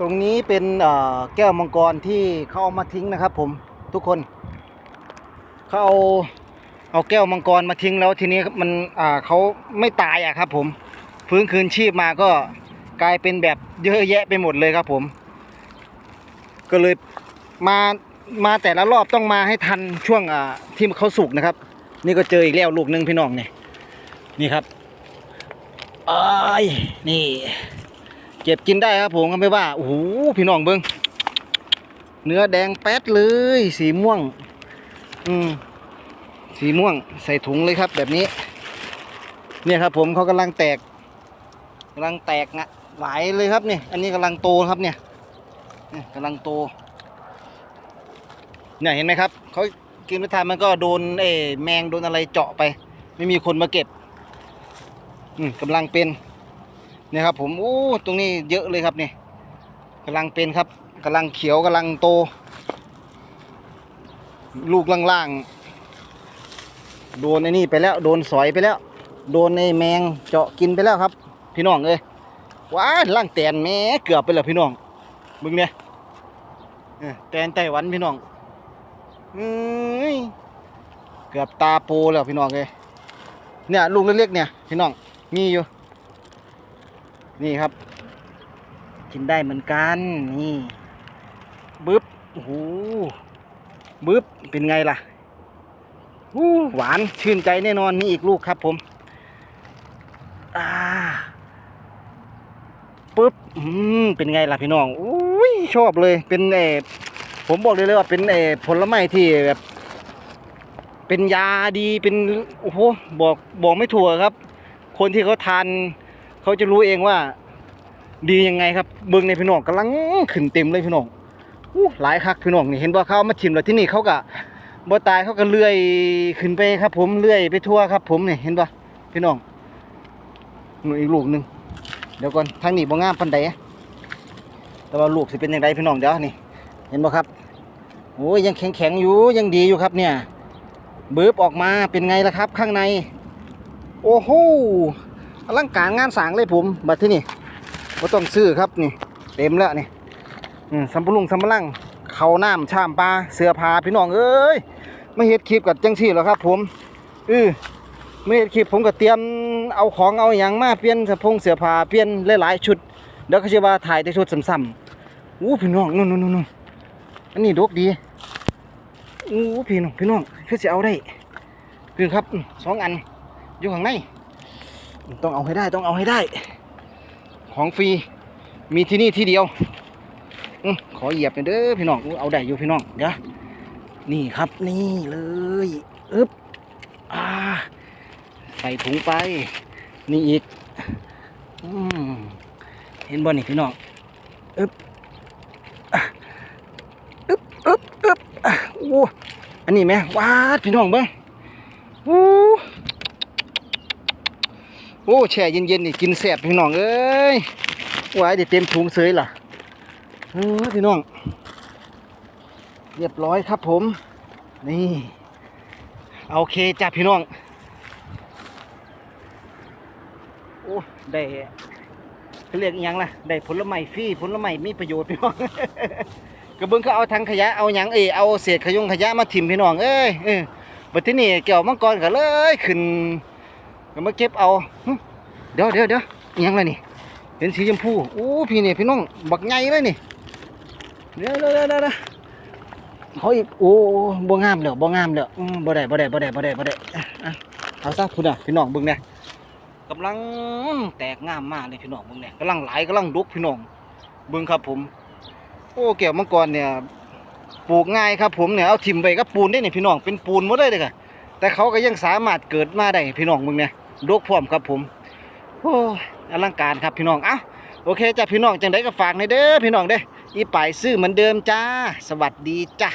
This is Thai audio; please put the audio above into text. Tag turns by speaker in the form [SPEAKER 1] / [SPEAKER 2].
[SPEAKER 1] ตรงนี้เป็นแก้วมังกรที่เขาเอามาทิ้งนะครับ ผมทุกคนเขาเอาเอาแก้วมังกรมาทิ้งแล้วทีนี้มันเขาไม่ตายอะครับ ผมฟื้นคืนชีพมาก็กลายเป็นแบบเยอะแยะไปหมดเลยครับ ผม ก็เลยมามาแต่ละรอบต้องมาให้ทันช่วงที่เขาสุกนะครับ นี่ก็เจออีกแล้วลูกหนึงพี่น้องเนี่ยนี่ครับอ้ายนี่ เก็บกินได้ครับผมก็ไม่ว่าโอ้โหพี่น้องเบิ้งเนื้อแดงแป๊ดเลย สีม่วง อืมสีม่วงใส่ถุงเลยครับแบบนี้ เนี่ยครับผมเขากำลังแตกกำลังแตกงะหลายเลยครับเนี่ย อันนี้กำลังโตครับเนี่ยเนี่ยกำลังโต เนี่ยเห็นไหมครับเขากินไม่ทันมันก็โดนเอแมงโดนอะไรเจาะไป ไม่มีคนมาเก็บ อืมกำลังเป็น นี่ยครับผมโอ้ตรงนี้เยอะเลยครับเนี่ยกำลังเป็นครับกำลังเขียวกำลังโต ลูกล่างๆโดนไอ้นี่ไปแล้ว โดนสอยไปแล้ว โดนไอ้แมงเจาะกินไปแล้วครับ พี่น้องเอ้ยว้าล่างแตนแม่เกือบไปแล้วพี่น้องมึงเนี่ยแตนไต้หวันพี่น้องเอ้ยเกือบตาโปแล้วพี่น้องเอ้ยเนี่ยลูกเล็กๆเนี่ยพี่น้องมีอยู่ นี่ครับ กินได้เหมือนกัน นี่บึ๊บโอ้โหบึ๊บเป็นไงล่ะหวานชื่นใจแน่นอนนี่อีกลูกครับผมอ่าปึ๊บอืมเป็นไงล่ะพี่น้องอุ้ยชอบเลยเป็นเอผมบอกเลยเลยว่าเป็นเออผลไม้ที่แบบ เป็นยาดีเป็นโอ้โหบอกบอกไม่ถูกครับ คนที่เขาทาน เขาจะรู้เองว่า ดียังไงครับเบิ้งในพี่น้องกำลังขึ้นเต็มเลยพี่น้องอู้หลายคักพี่น้องนี่เห็นว่าเขามาชิมแล้วที่นี่เขาก็บ่ตายเขาก็เลื่อยขึ้นไปครับ ผมเลื่อยไปทั่วครับ ผมนี่เห็นปะพี่น้องหนู่นอีกลูกหนึ่งเดี๋ยวก่อนทางนี้บ่งามปันใดแต่ว่าลูกสิเป็นยังไงพี่น้องเดี๋ยวนี่ เห็นบ่ครับโอ้ยยังแข็งแข็งอยู่ยังดีอยู่ครับเนี่ยเบิบออกมาเป็นไงล่ะครับ ข้างใน โอ้โห อลังการงานสางเลยผมบัดที่นี่บ่ต้องซื้อครับนี่ เต็มแล้วนี่สัมปลุงสัมปลังเขาน้ำชามปลาเสื้อผ้าพี่น้องเอ้ยไม่เฮ็ดคลิปกับจังซี่หรอกครับ ผมเออไม่เฮ็ดคลิปผมก็เตรียมเอาของเอาหยังมาเปลี่ยนเสื้อพงเสื้อผ้าเปลี่ยนหลายๆชุดเดี๋ยวเขาจะว่าถ่ายแต่ชุดซ้ำๆอู้พี่น้องนู่นๆๆๆอันนี้ดกดีอู้พี่น้องพี่น้องคือสิเอาได้คือครับสองอันอยู่ข้างใน ต้องเอาให้ได้ต้องเอาให้ได้ ของฟรีมีที่นี่ที่เดียวอขอเหยียบหน่อยเด้อพี่น้องกูเอาได้อยู่พี่น้องเดี๋ยวนี่ครับนี่เลยอึ๊บอ่าใส่ถุงไป นี่อีกอเห็นบ่นี่พี่น้องอึ๊บอึ๊บอึ๊บอึ๊บอะอู้อันนี้ไหมว้าดพี่น้องเบิ้งอู้ โอ้แช่เย็นๆนี่กินแซ่บพี่น้องเอ้ยว้ายเดี๋ยวเต็มถุงเสยล่ะเออพี่น้อง เรียบร้อยครับผม นี่โอเคจ้ะพี่น้อง โอ้ได้เขาเรียกยังล่ะได้ผลไม้ฟรีผลไม้มีประโยชน์พี่น้องกระเบื้องเขาเอาถังขยะเอาหยังเอเอาเศษขยงขยะมาถิ่มพี่น้องเอ้ยเออบัดที่นี่แก้วมังกรก็เลยขึ้น ก็มาเก็บเอาเดี๋ยวเดี๋ยวเดี๋ยวยังไรนี่ เห็นสีชมพูโอ้พี่นี่พี่น้องบักใหญ่เลยนี่เดี๋ยวเดี๋ยวเดี๋ยวเดี๋ยวเขาอีกโอ้บ่งามแล้วบ่งามแล้อบ่ได้บ่ได้บ่ได้บ่ได้บ่ได้เอาซะพุ่นน่ะพี่น้องเบิ่งเนี่ยกำลังแตกงามมากเลยพี่น้องเบิ่งเนี่ยกำลังไหลกำลังดุกพี่น้องเบิ่งครับผม โอ้แก้วมังกรเนี่ยปลูกง่ายครับผมเนี่ยเอาทิ่มไปกับปูนได้เนี่ยพี่น้องเป็นปูนหมดเลยเด้อค่ะแต่เขาก็ยังสามารถเกิดมาได้พี่น้องมึงเนี่ย โรคพร้อมครับผมโอ้อลังการครับพี่น้องอะโอเคจ้ะพี่น้องจังไดก็ฝากในเด้อพี่น้องเด้ออีป่ายซื้อเหมือนเดิมจ้า สวัสดีจ้า